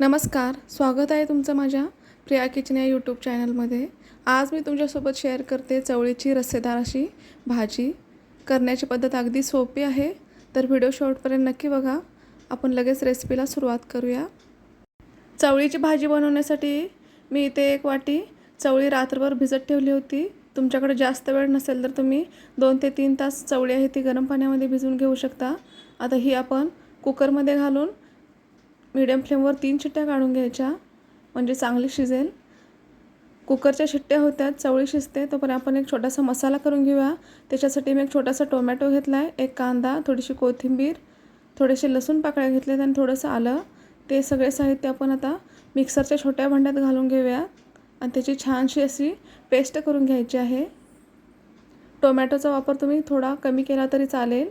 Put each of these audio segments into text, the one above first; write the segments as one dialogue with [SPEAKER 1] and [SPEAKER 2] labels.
[SPEAKER 1] नमस्कार स्वागत आहे तुमचं माझ्या प्रिया किचन या यूट्यूब चॅनलमध्ये आज मी तुमच्यासोबत शेअर करते चवळीची रस्सेदार अशी भाजी. करण्याची पद्धत अगदी सोपी आहे तर व्हिडिओ शॉर्टपर्यंत नक्की बघा. आपण लगेच रेसिपीला सुरुवात करूया. चवळीची भाजी बनवण्यासाठी मी इथे एक वाटी चवळी रात्रभर भिजत ठेवली होती. तुमच्याकडे जास्त वेळ नसेल तर तुम्ही दोन ते तीन तास चवळी आहे ती गरम पाण्यामध्ये भिजवून घेऊ शकता. आता ही आपण कुकरमध्ये घालून मीडियम फ्लेमवर तीन शिट्ट्या काढून घ्यायच्या. म्हणजे चांगली शिजेल. कुकरच्या शिट्ट्या होत्या चवळी शिजते. तोपर्यंत आपण एक छोटासा मसाला करून घेऊया. त्याच्यासाठी मी एक छोटासा टोमॅटो घेतला आहे एक कांदा थोडीशी कोथिंबीर थोडेसे लसूण पाकळ्या घेतल्यात आणि थोडंसं आलं. ते सगळे साहित्य आपण आता मिक्सरच्या छोट्या भांड्यात घालून घेऊया. आणि त्याची छानशी अशी पेस्ट करून घ्यायची आहे. टोमॅटोचा वापर तुम्ही थोडा कमी केला तरी चालेल.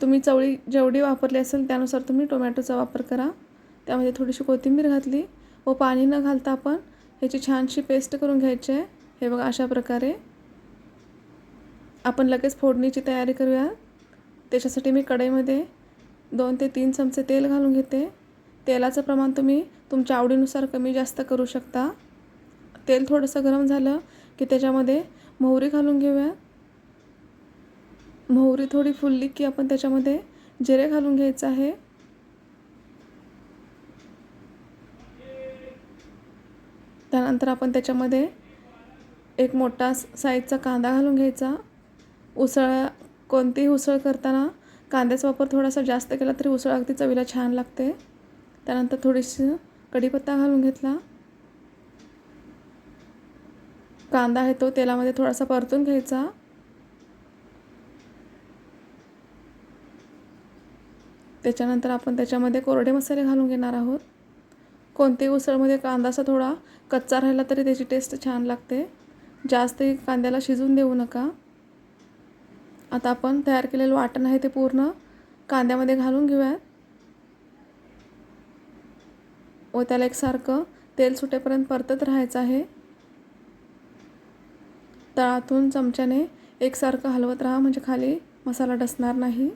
[SPEAKER 1] तुम्ही चवळी जेवढी वापरली असेल त्यानुसार तुम्ही टोमॅटोचा वापर करा. त्यामध्ये थोडीशी कोथिंबीर घातली व पाणी न घालता आपण ह्याची छानशी पेस्ट करून घ्यायची आहे. हे बघा अशा प्रकारे. आपण लगेच फोडणीची तयारी करूया. त्याच्यासाठी मी कढईमध्ये दोन ते तीन चमचे तेल घालून घेते. तेलाचं प्रमाण तुम्ही तुमच्या आवडीनुसार कमी जास्त करू शकता. तेल थोडंसं गरम झालं की त्याच्यामध्ये मोहरी घालून घेऊया. मोहरी थोडी फुलली की आपण त्याच्यामध्ये जिरे घालून घ्यायचं आहे. त्यानंतर आपण त्याच्यामध्ये एक मोठा साईजचा कांदा घालून घ्यायचा. उसळ कोणतीही उसळ करताना कांद्याचा वापर थोडासा जास्त केला तरी उसळ अगदी चवीला छान लागते. त्यानंतर थोडीशी कढीपत्ता घालून घेतला. कांदा आहे तो तेलामध्ये थोडासा परतून घ्यायचा. त्याच्यानंतर आपण त्याच्यामध्ये कोरडे मसाले घालून घेणार आहोत. कोणत्याही उसळमध्ये कांदासा थोडा कच्चा राहिला तरी त्याची टेस्ट छान लागते. जास्त कांद्याला शिजून देऊ नका. आता आपण तयार केलेलं वाटण आहे ते पूर्ण कांद्यामध्ये घालून घेऊयात. व त्याला एकसारखं तेल सुटेपर्यंत परतत राहायचं आहे. तळातून चमच्याने एकसारखं हलवत राहा म्हणजे खाली मसाला डसणार नाही.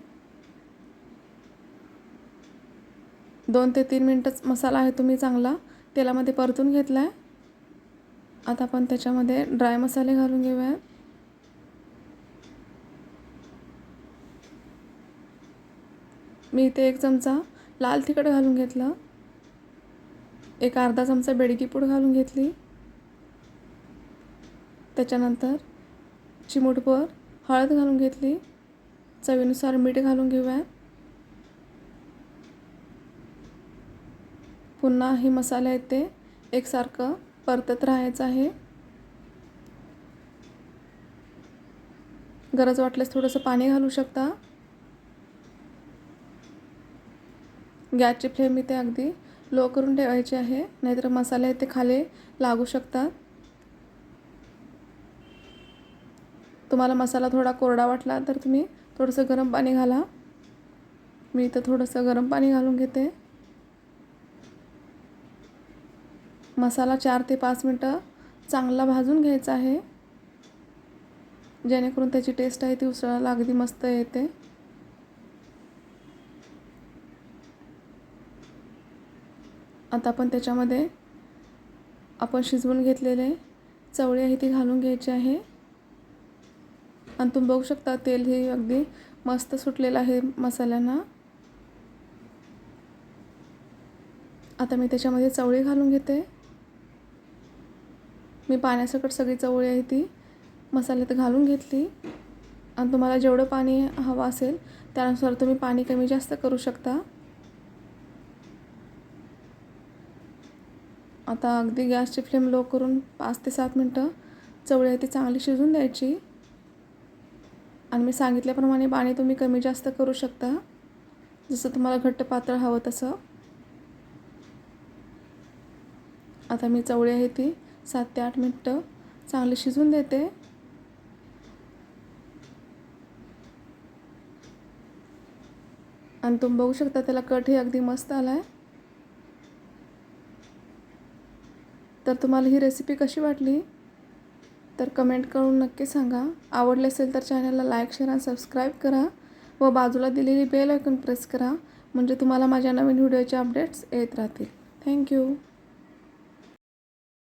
[SPEAKER 1] दोन ते तीन मिनटंच मसाला आहे तुम्ही चांगला तेलामध्ये परतून घेतला आहे आता आपण त्याच्यामध्ये ड्राय मसाले घालून घेऊया. मी इथे एक चमचा लाल तिखट घालून घेतलं. एक अर्धा चमचा बेडगी पूड घालून घेतली. त्याच्यानंतर चिमूटभर हळद घालून घेतली. चवीनुसार मीठ घालून घेऊया. पुन्हा हे मसाले आहेत ते. एकसारखं परतत राहायचं आहे. गरज वाटल्यास थोडंसं पाणी घालू शकता. गॅसची फ्लेम इथे अगदी लो करून ठेवायची आहे. नाहीतर मसाले आहेत ते खाली लागू शकतात. तुम्हाला मसाला थोडा कोरडा वाटला तर तुम्ही थोडंसं गरम पाणी घाला. मी इथं थोडंसं गरम पाणी घालून घेते. मसाला चार ते पाच मिनटं चांगला भाजून घ्यायचा आहे. जेणेकरून त्याची टेस्ट आहे ती उसळायला अगदी मस्त येते. आता आपण त्याच्यामध्ये आपण शिजवून घेतलेले चवळी आहे ती घालून घ्यायची आहे. आणि तुम्ही बघू शकता तेल हे अगदी मस्त सुटलेलं आहे मसाल्यांना. आता मी त्याच्यामध्ये चवळी घालून घेते. मी पाण्यासकट सगळी चवळी आहे ती. मसाल्यात घालून घेतली. आणि तुम्हाला जेवढं पाणी हवं असेल त्यानुसार तुम्ही पाणी कमी जास्त करू शकता. आता अगदी गॅसची फ्लेम लो करून पाच ते सात मिनटं चवळी आहे ती चांगली शिजून द्यायची. आणि मी सांगितल्याप्रमाणे पाणी तुम्ही कमी जास्त करू शकता. जसं तुम्हाला घट्ट पातळ हवं तसं. आता मी चवळी आहे ती. सात ते आठ मिनटं चांगले शिजून देते. आणि तुम्ही बघू शकता त्याला कटही अगदी मस्त आला आहे तर तुम्हाला ही रेसिपी कशी वाटली? तर कमेंट करून नक्की सांगा. आवडले असेल तर चॅनलला लाईक शेअर आणि सबस्क्राईब करा. व बाजूला दिलेली बेल आयकॉन प्रेस करा. म्हणजे तुम्हाला माझ्या नवीन व्हिडिओचे अपडेट्स येत राहतील. थँक्यू